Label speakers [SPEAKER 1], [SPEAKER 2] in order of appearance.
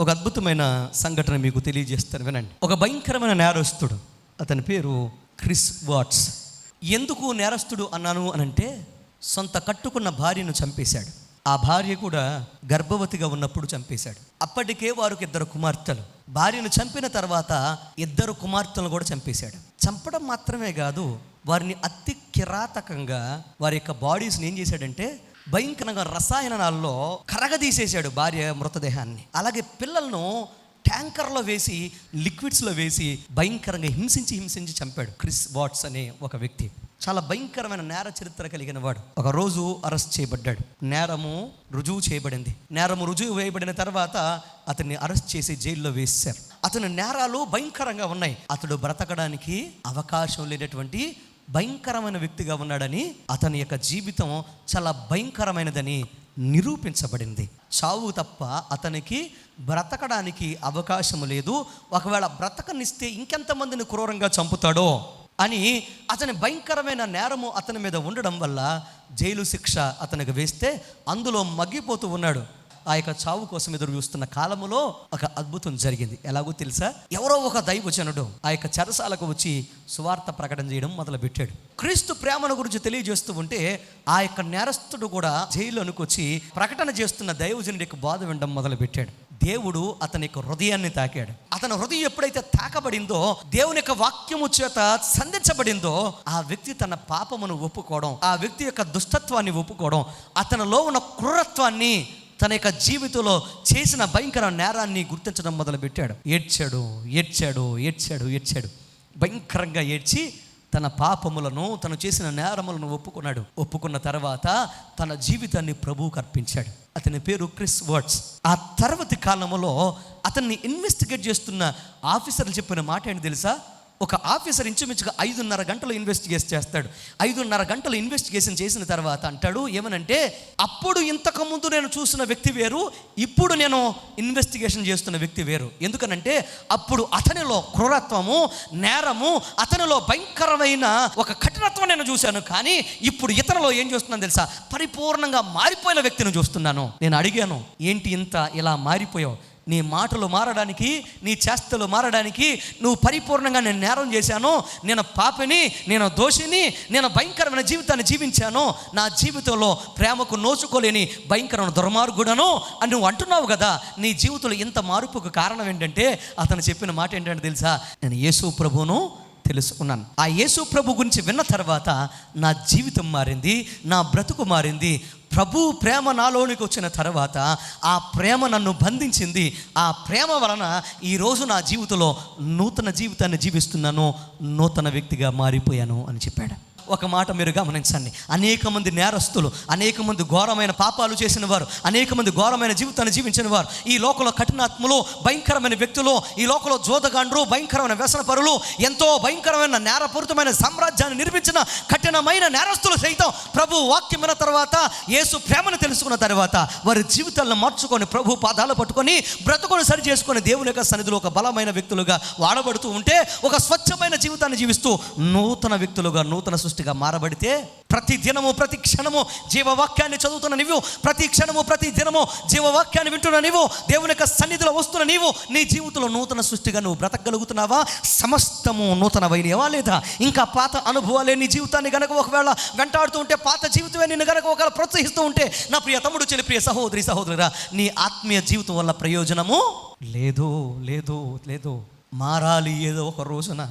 [SPEAKER 1] ఒక అద్భుతమైన సంఘటన మీకు తెలియజేస్తాను వినండి. ఒక భయంకరమైన నేరస్తుడు అతని పేరు క్రిస్ వాట్స్. ఎందుకు నేరస్తుడు అన్నాను అనంటే సొంత కట్టుకున్న భార్యను చంపేశాడు. ఆ భార్య కూడా గర్భవతిగా ఉన్నప్పుడు చంపేశాడు. అప్పటికే వారికి ఇద్దరు కుమార్తెలు. భార్యను చంపిన తర్వాత ఇద్దరు కుమార్తెలను కూడా చంపేశాడు. చంపడం మాత్రమే కాదు వారిని అతి కిరాతకంగా వారి యొక్క బాడీస్ని ఏం చేశాడంటే భయంకరంగా రసాయనాల్లో కరగదీసేశాడు భార్య మృతదేహాన్ని. అలాగే పిల్లలను ట్యాంకర్లో వేసి లిక్విడ్స్లో వేసి భయంకరంగా హింసించి హింసించి చంపాడు క్రిస్ వాట్స్ అనే ఒక వ్యక్తి. చాలా భయంకరమైన నేర చరిత్ర కలిగిన వాడు. ఒక రోజు అరెస్ట్ చేయబడ్డాడు. నేరము రుజువు చేయబడింది. నేరము రుజువు వేయబడిన తర్వాత అతన్ని అరెస్ట్ చేసి జైల్లో వేశారు. అతని నేరాలు భయంకరంగా ఉన్నాయి. అతడు బ్రతకడానికి అవకాశం లేనటువంటి భయంకరమైన వ్యక్తిగా ఉన్నాడని అతని యొక్క జీవితం చాలా భయంకరమైనదని నిరూపించబడింది. చావు తప్ప అతనికి బ్రతకడానికి అవకాశం లేదు. ఒకవేళ బ్రతకనిస్తే ఇంకెంతమందిని క్రూరంగా చంపుతాడో అని అతని భయంకరమైన నేరము అతని మీద ఉండడం వల్ల జైలు శిక్ష అతనికి వేస్తే అందులో మగ్గిపోతూ ఉన్నాడు. ఆ యొక్క చావు కోసం ఎదురు చూస్తున్న కాలములో ఒక అద్భుతం జరిగింది. ఎలాగో తెలుసా? ఎవరో ఒక దైవజనుడు ఆ యొక్క చెరసాలకు వచ్చి సువార్త ప్రకటన చేయడం మొదలుపెట్టాడు. క్రీస్తు ప్రేమను గురించి తెలియజేస్తూ ఉంటే ఆ యొక్క నేరస్తుడు కూడా జైల్లోనికి వచ్చి ప్రకటన చేస్తున్న దైవజనుడి యొక్క బాధ వినడం మొదలుపెట్టాడు. దేవుడు అతని యొక్క హృదయాన్ని తాకాడు. అతని హృదయం ఎప్పుడైతే తాకబడిందో దేవుని యొక్క వాక్యము చేత సంధించబడిందో ఆ వ్యక్తి తన పాపమును ఒప్పుకోవడం ఆ వ్యక్తి యొక్క దుష్టత్వాన్ని ఒప్పుకోవడం అతనిలో ఉన్న క్రూరత్వాన్ని తన యొక్క జీవితంలో చేసిన భయంకర నేరాన్ని గుర్తించడం మొదలుపెట్టాడు. ఏడ్చాడు ఏడ్చాడు ఏడ్చాడు ఏడ్చాడు. భయంకరంగా ఏడ్చి తన పాపములను తను చేసిన నేరములను ఒప్పుకున్నాడు. ఒప్పుకున్న తర్వాత తన జీవితాన్ని ప్రభువుకు అర్పించాడు. అతని పేరు క్రిస్ వర్డ్స్ ఆ తర్వాతి కాలంలో అతన్ని ఇన్వెస్టిగేట్ చేస్తున్న ఆఫీసర్లు చెప్పిన మాట ఏంటి తెలుసా? ఒక ఆఫీసర్ ఇంచుమించుగా ఐదున్నర గంటలు ఇన్వెస్టిగేట్ చేస్తాడు. ఐదున్నర గంటలు ఇన్వెస్టిగేషన్ చేసిన తర్వాత అంటాడు ఏమనంటే అప్పుడు ఇంతకు ముందు నేను చూసిన వ్యక్తి వేరు ఇప్పుడు నేను ఇన్వెస్టిగేషన్ చేస్తున్న వ్యక్తి వేరు. ఎందుకనంటే అప్పుడు అతనిలో క్రూరత్వము నేరము అతనిలో భయంకరమైన ఒక కఠినత్వం నేను చూశాను. కానీ ఇప్పుడు ఇతనిలో ఏం చూస్తున్నాను తెలుసా? పరిపూర్ణంగా మారిపోయిన వ్యక్తిని చూస్తున్నాను. నేను అడిగాను ఏంటి ఇంత ఇలా మారిపోయావు? నీ మాటలు మారడానికి నీ చేష్టలు మారడానికి నువ్వు పరిపూర్ణంగా నేను నేరం చేశాను. నేను పాపిని నేను దోషిని నేను భయంకరమైన జీవితాన్ని జీవించాను. నా జీవితంలో ప్రేమకు నోచుకోలేని భయంకరమైన దుర్మార్గుడను అని నువ్వు అంటున్నావు కదా. నీ జీవితంలో ఇంత మార్పుకు కారణం ఏంటంటే అతను చెప్పిన మాట ఏంటంటే తెలుసా? నేను యేసు ప్రభువును తెలుసుకున్నాను. ఆ యేసు ప్రభు గురించి విన్న తర్వాత నా జీవితం మారింది నా బ్రతుకు మారింది ప్రభు ప్రేమ నాలోనికి వచ్చిన తర్వాత ఆ ప్రేమ నన్ను బంధించింది. ఆ ప్రేమ వలన ఈరోజు నా జీవితంలో నూతన జీవితాన్ని జీవిస్తున్నాను. నూతన వ్యక్తిగా మారిపోయాను అని చెప్పాడు. ఒక మాట మీరు గమనించండి. అనేక మంది నేరస్తులు అనేక మంది ఘోరమైన పాపాలు చేసిన వారు అనేక మంది ఘోరమైన జీవితాన్ని జీవించిన వారు ఈ లోకంలో కఠినాత్ములు భయంకరమైన వ్యక్తులు ఈ లోకంలో జోదగాండ్రు భయంకరమైన వ్యసనపరులు ఎంతో భయంకరమైన నేరపూరితమైన సామ్రాజ్యాన్ని నిర్మించిన కఠినమైన నేరస్తులు సైతం ప్రభు వాక్యమైన తర్వాత యేసు ప్రేమను తెలుసుకున్న తర్వాత వారి జీవితాలను మార్చుకొని ప్రభు పాదాలు పట్టుకొని బ్రతుకొని సరి చేసుకొని దేవుని యొక్క సన్నిధిలో ఒక బలమైన వ్యక్తులుగా వాడబడుతూ ఉంటే ఒక స్వచ్ఛమైన జీవితాన్ని జీవిస్తూ నూతన వ్యక్తులుగా నూతన సృష్టిగా మారబడితే ప్రతి దినము ప్రతి క్షణము జీవవాక్యాన్ని చదువుతున్న నీవు ప్రతి క్షణము ప్రతి దినము జీవవాక్యాన్ని వింటున్న నీవు దేవుని యొక్క సన్నిధిలో వస్తున్న నీవు నీ జీవితంలో నూతన సృష్టిగా నువ్వు బ్రతకగలుగుతున్నావా? సమస్తము నూతనమైనవా లేదా? ఇంకా పాత అనుభవాలే నీ జీవితాన్ని గనక ఒకవేళ వెంటాడుతూ ఉంటే పాత జీవితమే నిన్ను గనక ఒకవేళ ప్రోత్సహిస్తూ ఉంటే నా ప్రియ తమ్ముడు చెల్లి ప్రియ సహోదరి సహోదరురా నీ ఆత్మీయ జీవితం వల్ల ప్రయోజనము లేదు లేదు లేదు. మారాలి ఏదో ఒక రోజున.